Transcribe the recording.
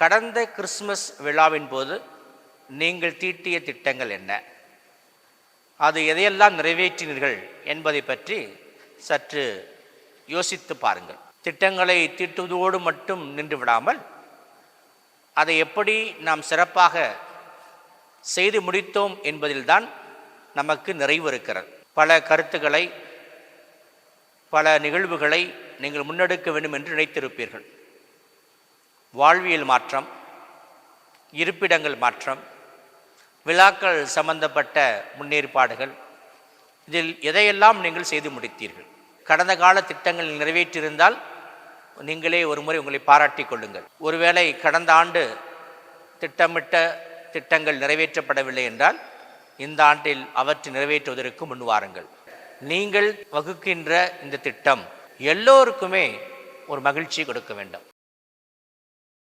கடந்த கிறிஸ்மஸ் விழாவின் போது நீங்கள் தீட்டிய திட்டங்கள் என்ன? அது எதையெல்லாம் நிறைவேற்றினீர்கள் என்பதை பற்றி சற்று யோசித்து பாருங்கள். திட்டங்களை தீட்டுவதோடு மட்டும் நின்று விடாமல் அதை எப்படி நாம் சிறப்பாக செய்து முடித்தோம் என்பதில்தான் நமக்கு நிறைவு இருக்கிறது. பல கருத்துக்களை பல நிகழ்வுகளை நீங்கள் முன்னெடுக்க வேண்டும் என்று நினைத்திருப்பீர்கள். வாழ்வியல் மாற்றம் இருப்பிடங்கள் மாற்றம் விழாக்கள் சம்பந்தப்பட்ட முன்னேற்பாடுகள் இதில் எதையெல்லாம் நீங்கள் செய்து முடித்தீர்கள்? கடந்த கால திட்டங்கள் நிறைவேற்றியிருந்தால் நீங்களே ஒரு முறை உங்களை பாராட்டிக் கொள்ளுங்கள். ஒருவேளை கடந்த ஆண்டு திட்டமிட்ட திட்டங்கள் நிறைவேற்றப்படவில்லை என்றால் இந்த ஆண்டில் அவற்றை நிறைவேற்றுவதற்கு முன்வாருங்கள் நீங்கள் வகுக்கின்ற இந்த திட்டம் எல்லோருக்குமே ஒரு மகிழ்ச்சி கொடுக்க வேண்டும்.